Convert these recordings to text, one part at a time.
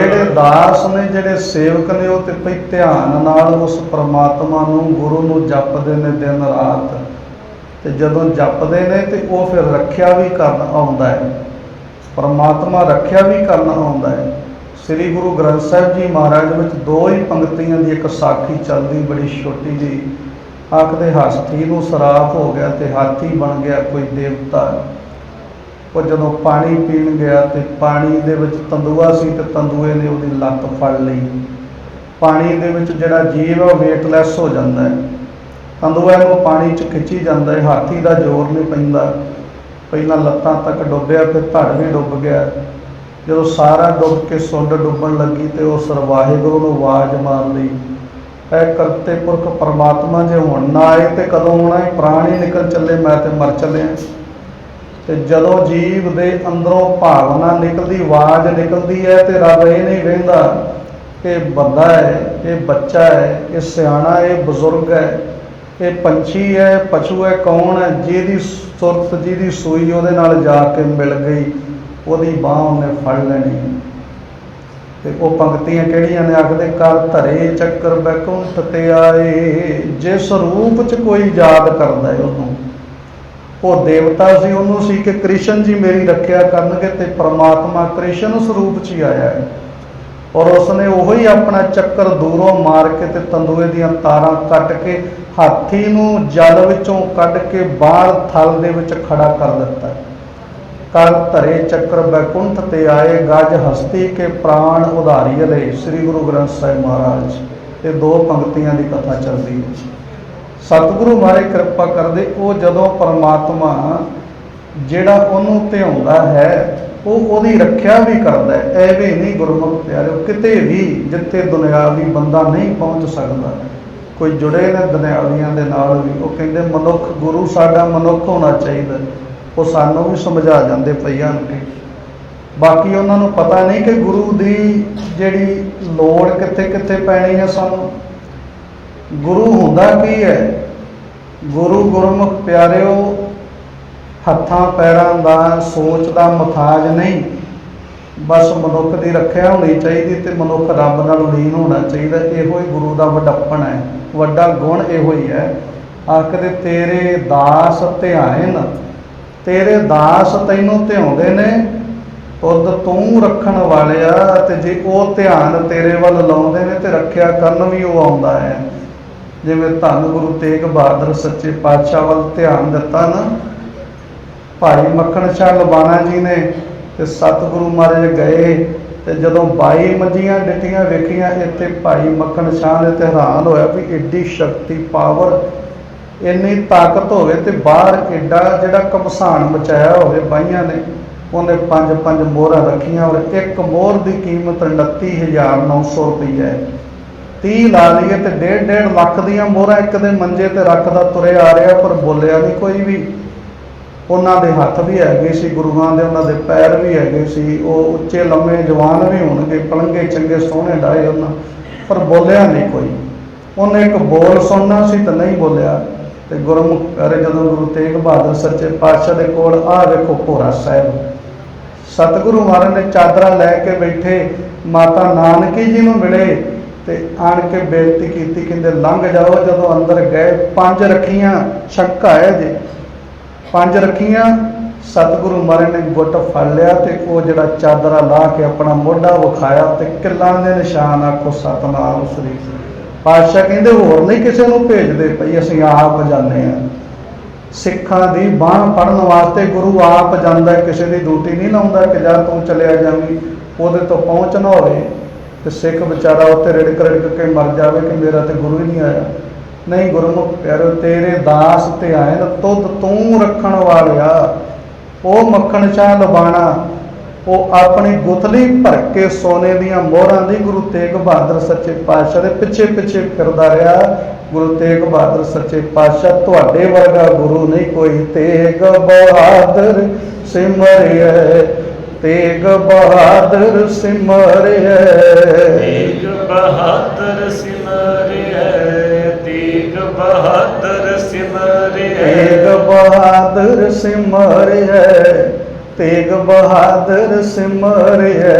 ਜਿਹੜੇ ਦਾਸ ਨੇ, ਜਿਹੜੇ ਸੇਵਕ ਨੇ, ਉਹ ਤੇ ਭਈ ਧਿਆਨ ਨਾਲ ਉਸ ਪ੍ਰਮਾਤਮਾ ਨੂੰ, ਗੁਰੂ ਨੂੰ ਜਪਦੇ ਨੇ ਦਿਨ ਰਾਤ। ਤੇ ਜਦੋਂ ਜਪਦੇ ਨੇ ਤੇ ਉਹ ਫਿਰ ਰੱਖਿਆ ਵੀ ਕਰਨ ਆਉਂਦਾ ਹੈ। ਪਰਮਾਤਮਾ ਰੱਖਿਆ ਵੀ ਕਰਨ ਆਉਂਦਾ ਹੈ। ਸ੍ਰੀ ਗੁਰੂ ਗ੍ਰੰਥ ਸਾਹਿਬ ਜੀ ਮਹਾਰਾਜ ਵਿੱਚ ਦੋ ਹੀ ਪੰਕਤੀਆਂ ਦੀ ਇੱਕ ਸਾਖੀ ਚੱਲਦੀ, ਬੜੀ ਛੋਟੀ ਜੀ ਆਖਦੇ, ਹਸਤੀ ਨੂੰ ਸਰਾਪ ਹੋ ਗਿਆ ਤੇ ਹਾਥੀ ਬਣ ਗਿਆ ਕੋਈ ਦੇਵਤਾ। ਉਹ ਜਦੋਂ ਪਾਣੀ ਪੀਣ ਗਿਆ ਤੇ ਪਾਣੀ ਦੇ ਵਿੱਚ ਤੰਦੂਆ ਸੀ ਤੇ ਤੰਦੂਏ ਨੇ ਉਹਦੀ ਲੱਤ ਫੜ ਲਈ। ਪਾਣੀ ਦੇ ਵਿੱਚ ਜਿਹੜਾ ਜੀਵ ਹੈ ਉਹ ਵੇਟਲੈਸ ਹੋ ਜਾਂਦਾ ਹੈ। ਤੰਦੂਆ ਨੂੰ ਪਾਣੀ 'ਚ ਖਿੱਚੀ ਜਾਂਦਾ ਹੈ, ਹਾਥੀ ਦਾ ਜ਼ੋਰ ਨਹੀਂ ਪੈਂਦਾ। ਪਹਿਲਾਂ ਲੱਤਾਂ ਤੱਕ ਡੁੱਬਿਆ ਫਿਰ ਧੜ ਵੀ ਡੁੱਬ ਗਿਆ। ਜਦੋਂ ਸਾਰਾ ਡੁੱਬ ਕੇ ਸੁੰਡ ਡੁੱਬਣ ਲੱਗੀ ਤੇ ਉਹ ਸਰਵਾਹਿਗੁਰੂ ਨੂੰ ਆਵਾਜ਼ ਮਾਰ ਲਈ। ਐ ਕਰਤੇ ਪੁਰਖ ਪਰਮਾਤਮਾ ਜੇ ਹੁਣ ਨਾ ਆਏ ਤੇ ਕਦੋਂ ਆਉਣਾ ਹੈ? ਪ੍ਰਾਣ ਹੀ ਨਿਕਲ ਚੱਲੇ, ਮੈਂ ਤੇ ਮਰ ਚੱਲਿਆ ਤੇ ਜਦੋਂ ਜੀਵ ਦੇ ਅੰਦਰੋਂ ਭਾਵਨਾ ਨਿਕਲਦੀ, ਆਵਾਜ਼ ਨਿਕਲਦੀ ਹੈ ਤੇ ਰੱਬ ਇਹ ਨਹੀਂ ਵੇਂਦਾ ਕਿ ਬੰਦਾ ਹੈ, ਇਹ ਬੱਚਾ ਹੈ, ਇਹ ਸਿਆਣਾ ਹੈ, ਇਹ ਬਜ਼ੁਰਗ ਹੈ, ਇਹ ਪੰਛੀ ਹੈ, ਪਸ਼ੂ ਹੈ, ਕੌਣ ਹੈ, ਜਿਹਦੀ ਸੁਰਤ, ਜਿਹਦੀ ਸੂਈ ਉਹਦੇ ਨਾਲ ਜਾ ਕੇ ਮਿਲ ਗਈ, ਉਹਦੀ ਬਾਹ ਉਹਨੇ ਫੜ ਲੈਣੀ। ਤੇ ਉਹ ਪੰਕਤੀਆਂ ਕਿਹੜੀਆਂ ਨੇ? ਆਖਦੇ ਕਰ ਧਰੇ ਚੱਕਰ ਬੈਕੁੰਠ ਤੇ ਆਏ, ਜਿਸ ਰੂਪ ਚ ਕੋਈ ਯਾਦ ਕਰਦਾ ਹੈ ਉਹਨੂੰ। ਉਹ ਦੇਵਤਾ ਸੀ, ਉਹਨੂੰ ਸੀ ਕਿ ਕ੍ਰਿਸ਼ਨ ਜੀ ਮੇਰੀ ਰੱਖਿਆ ਕਰਨਗੇ ਤੇ ਪ੍ਰਮਾਤਮਾ ਕ੍ਰਿਸ਼ਨ ਸਰੂਪ ਚ ਹੀ ਆਇਆ ਹੈ। ਔਰ ਉਸਨੇ ਉਹੋ ਆਪਣਾ ਚੱਕਰ ਦੂਰੋਂ ਮਾਰ ਕੇ ਤੇ ਤੰਦੂਏ ਦੀਆਂ ਤਾਰਾਂ ਕੱਟ ਕੇ ਹਾਥੀ ਨੂੰ ਜਲ ਵਿੱਚੋਂ ਕੱਢ ਕੇ ਬਾਹਰ ਥਲ ਦੇ ਵਿੱਚ ਖੜਾ ਕਰ ਦਿੱਤਾ ਕਰ ਧਰੇ ਚੱਕਰ ਬੈਕੁੰਠ ਤੇ ਆਏ, ਗਜ ਹਸਤੀ ਕੇ ਪ੍ਰਾਣ ਉਧਾਰੀ ਲਏ, ਸ੍ਰੀ ਗੁਰੂ ਗ੍ਰੰਥ ਸਾਹਿਬ ਮਹਾਰਾਜ ਇਹ ਦੋ ਪੰਕਤੀਆਂ ਦੀ ਕਥਾ ਚੱਲਦੀ ਹੈ। ਸਤਿਗੁਰੂ ਮਾਰੇ ਕਿਰਪਾ ਕਰਦੇ, ਉਹ ਜਦੋਂ ਪਰਮਾਤਮਾ ਜਿਹੜਾ ਉਹਨੂੰ ਧਿਆਉਂਦਾ ਹੈ, ਉਹ ਉਹਦੀ ਰੱਖਿਆ ਵੀ ਕਰਦਾ ਹੈ। ਐਵੇਂ ਨਹੀਂ ਗੁਰਮੁਖ ਪਿਆਰਿਓ, ਕਿਤੇ ਵੀ ਜਿੱਥੇ ਦੁਨਿਆਵੀ ਬੰਦਾ ਨਹੀਂ ਪਹੁੰਚ ਸਕਦਾ, ਕੋਈ ਜੁੜੇ ਨੇ ਦੁਨਿਆਵੀਆਂ ਦੇ ਨਾਲ ਵੀ, ਉਹ ਕਹਿੰਦੇ ਮਨੁੱਖ, ਗੁਰੂ ਸਾਡਾ ਮਨੁੱਖ ਹੋਣਾ ਚਾਹੀਦਾ ਉਹ ਸਾਨੂੰ ਵੀ ਸਮਝਾ ਜਾਂਦੇ ਪਈਆਂ ਕਿ ਬਾਕੀ ਉਹਨਾਂ ਨੂੰ ਪਤਾ ਨਹੀਂ ਕਿ ਗੁਰੂ ਦੀ ਜਿਹੜੀ ਲੋੜ ਕਿੱਥੇ ਕਿੱਥੇ ਪੈਣੀ ਹੈ ਸਾਨੂੰ। ਗੁਰੂ ਹੁੰਦਾ ਕੀ ਹੈ? ਗੁਰੂ ਗੁਰਮੁਖ ਪਿਆਰਿਓ, ਹੱਥਾਂ ਪੈਰਾਂ ਦਾ ਸੋਚ ਦਾ ਮਥਾਜ ਨਹੀਂ। ਬਸ ਮਨੁੱਖ ਦੀ ਰੱਖਿਆ ਹੋਣੀ ਚਾਹੀਦੀ ਤੇ ਮਨੁੱਖ ਰੱਬ ਨਾਲ ਲੀਨ ਹੋਣਾ ਚਾਹੀਦਾ। ਇਹੋ ਹੀ ਗੁਰੂ ਦਾ ਵੱਡਪਣ ਹੈ। ਵੱਡਾ ਗੁਣ ਇਹੋ ਹੀ ਹੈ। ਆਖਦੇ, ਤੇਰੇ ਦਾਸ ਧਿਆਇਨ, ਤੇਰੇ ਦਾਸ ਤੈਨੂੰ ਧਿਆਉਂਦੇ ਨੇ। ਉਦ ਤੂੰ ਰੱਖਣ ਵਾਲਿਆ ਤੇ ਜੇ ਉਹ ਧਿਆਨ ਤੇਰੇ ਵੱਲ ਲਾਉਂਦੇ ਨੇ ਤੇ ਰੱਖਿਆ ਕਰਨ ਵੀ ਉਹ ਆਉਂਦਾ ਹੈ। ਜਿਵੇਂ ਧੰਨ ਗੁਰੂ ਤੇਗ ਬਹਾਦਰ ਸੱਚੇ ਪਾਤਸ਼ਾਹ ਵੱਲ ਧਿਆਨ ਦਿੱਤਾ ਨਾ, ਭਾਈ ਮੱਖਣ ਸ਼ਾਹ ਲਬਾਣਾ ਜੀ ਨੇ ਤੇ ਸਤਿਗੁਰੂ ਮਹਾਰਾਜ ਗਏ ਤੇ ਜਦੋਂ 22 ਮੰਜੀਆਂ ਡਿੱਟੀਆਂ ਵੇਖੀਆਂ, ਇੱਥੇ ਭਾਈ ਮੱਖਣ ਸ਼ਾਹ ਨੇ ਤੇ ਹੈਰਾਨ ਹੋਇਆ ਵੀ ਏਡੀ ਸ਼ਕਤੀ ਪਾਵਰ ਇੰਨੀ ਤਾਕਤ ਹੋਵੇ ਤੇ ਬਾਹਰ ਏਡਾ ਜਿਹੜਾ ਕਮਸਾਨ ਮਚਾਇਆ ਹੋਵੇ ਬਾਈਆਂ ਨੇ, ਉਹਨੇ ਪੰਜ ਪੰਜ ਮੋਹਰਾਂ ਰੱਖੀਆਂ ਔਰ ਇੱਕ ਮੋਹਰ ਦੀ ਕੀਮਤ 29900 ਰੁਪਈਆ ਹੈ। 30 ਲਾ ਲਈਏ ਤੇ 1.5 ਲੱਖ ਦੀਆਂ ਮੋਹਰਾਂ ਇੱਕ ਦੇ ਮੰਜੇ ਤੇ ਰੱਖਦਾ ਤੁਰੇ ਆ ਰਿਹਾ, ਪਰ ਬੋਲਿਆ ਨਹੀਂ ਕੋਈ ਵੀ। ਉਹਨਾਂ ਦੇ ਹੱਥ ਵੀ ਹੈਗੇ ਸੀ, ਗੁਰੂਆਂ ਦੇ ਉਹਨਾਂ ਦੇ ਪੈਰ ਵੀ ਹੈਗੇ ਸੀ। ਉਹ ਉੱਚੇ ਲੰਮੇ ਜਵਾਨ ਵੀ ਹੋਣਗੇ ਪਲੰਗੇ ਚੰਗੇ ਸੋਹਣੇ ਡਾਏ ਉਹਨਾਂ। ਪਰ ਬੋਲਿਆ ਨਹੀਂ ਕੋਈ। ਉਹਨੇ ਇੱਕ ਬੋਲ ਸੁਣਨਾ ਸੀ ਤਾਂ ਨਹੀਂ ਬੋਲਿਆ। ਤੇ ਗੁਰਮੁਖ ਕਰੇ ਜਦੋਂ ਗੁਰੂ ਤੇਗ ਬਹਾਦਰ ਸੱਚੇ ਪਾਤਸ਼ਾਹ ਦੇ ਕੋਲ ਆ ਵੇਖੋ ਭੋਰਾ ਸਾਹਿਬ, ਸਤਿਗੁਰੂ ਮਹਾਰਾਜ ਨੇ ਚਾਦਰਾਂ ਲੈ ਕੇ ਬੈਠੇ, ਮਾਤਾ ਨਾਨਕੀ ਜੀ ਨੂੰ ਮਿਲੇ ਤੇ ਆਣ ਕੇ ਬੇਨਤੀ ਕੀਤੀ, ਕਹਿੰਦੇ ਲੰਘ ਜਾਓ, ਜਦੋਂ ਅੰਦਰ ਗਏ, ਪੰਜ ਰੱਖੀਆਂ ਛੱਕਾ ਹੈ ਜੀ। ਪੰਜ ਰੱਖੀਆਂ, ਸਤਿਗੁਰੂ ਮਹਾਰਾਜ ਨੇ ਗੁੱਟ ਫੜ ਲਿਆ ਤੇ ਉਹ ਜਿਹੜਾ ਚਾਦਰਾ ਲਾ ਕੇ ਆਪਣਾ ਮੋਢਾ ਵਿਖਾਇਆ ਤੇ ਕਿੱਲਾਂ ਦੇ ਨਿਸ਼ਾਨ ਆਖੋ, ਸਤਨਾਮ ਸ੍ਰੀ ਪਾਤਸ਼ਾਹ ਕਹਿੰਦੇ ਹੋਰ ਨਹੀਂ ਕਿਸੇ ਨੂੰ ਭੇਜਦੇ ਪਈ ਅਸੀਂ ਆਪ ਜਾਂਦੇ ਆ ਸਿੱਖਾਂ ਦੀ ਬਾਹ ਫੜਨ ਵਾਸਤੇ ਗੁਰੂ ਆਪ ਜਾਂਦਾ ਕਿਸੇ ਦੀ ਡਿਊਟੀ ਨਹੀਂ ਲਾਉਂਦਾ ਕਿ ਜਾ ਤੂੰ ਚਲਿਆ ਜਾਵੀਂ, ਉਹਦੇ ਤੋਂ ਪਹੁੰਚ ਨਾ ਹੋਵੇ। ਤੇ ਸਿੱਖ ਵਿਚਾਰਾ ਉੱਥੇ ਰਿੜਕ ਰਿੜਕ ਕੇ ਮਰ ਜਾਵੇ ਕਿ ਮੇਰਾ ਤੇ ਗੁਰੂ ਹੀ ਨਹੀਂ ਆਇਆ। ਨਹੀਂ ਗੁਰਮੁਖ ਪਿਆਰੋ, ਤੇਰੇ ਦਾਸ ਤੇ ਆਏ ਨਾ ਤੁਧ ਤੂੰ ਰੱਖਣ ਵਾਲਿਆ। ਉਹ ਮੱਖਣ ਚਾਹ ਲਬਾਣਾ, ਉਹ ਆਪਣੀ ਗੁਥਲੀ ਭਰ ਕੇ ਸੋਨੇ ਦੀਆਂ ਮੋਹਰਾਂ ਦੀ ਗੁਰੂ ਤੇਗ ਬਹਾਦਰ ਸੱਚੇ ਪਾਤਸ਼ਾਹ ਦੇ ਪਿੱਛੇ ਪਿੱਛੇ ਫਿਰਦਾ ਰਿਹਾ। ਗੁਰੂ ਤੇਗ ਬਹਾਦਰ ਸੱਚੇ ਪਾਤਸ਼ਾਹ, ਤੁਹਾਡੇ ਵਰਗਾ ਗੁਰੂ ਨਹੀਂ ਕੋਈ। ਤੇਗ ਬਹਾਦਰ ਸਿਮਰਿਐ, ਤੇਗ ਬਹਾਦਰ ਸਿਮਰਿਐ। ਸਿਮਰਿਐ ਤੇਗ ਬਹਾਦਰ ਸਿਮਰਿਐ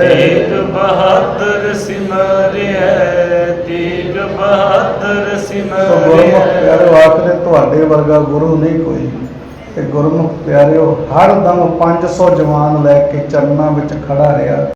ਤੇਗ ਬਹਾਦਰ ਸਿਮਰਿਐ ਤੇਗ ਬਹਾਦਰ ਸਿਮਰਿਐ ਗੁਰਮੁਖ ਪਿਆਰੇ ਆਖਦੇ ਤੁਹਾਡੇ ਵਰਗਾ ਗੁਰੂ ਨਹੀਂ ਕੋਈ। ਤੇ ਗੁਰਮੁਖ ਪਿਆਰਿਓ ਹਰ ਦਮ 500 ਜਵਾਨ ਲੈ ਕੇ ਚਰਨਾਂ ਵਿੱਚ ਖੜਾ ਰਿਹਾ।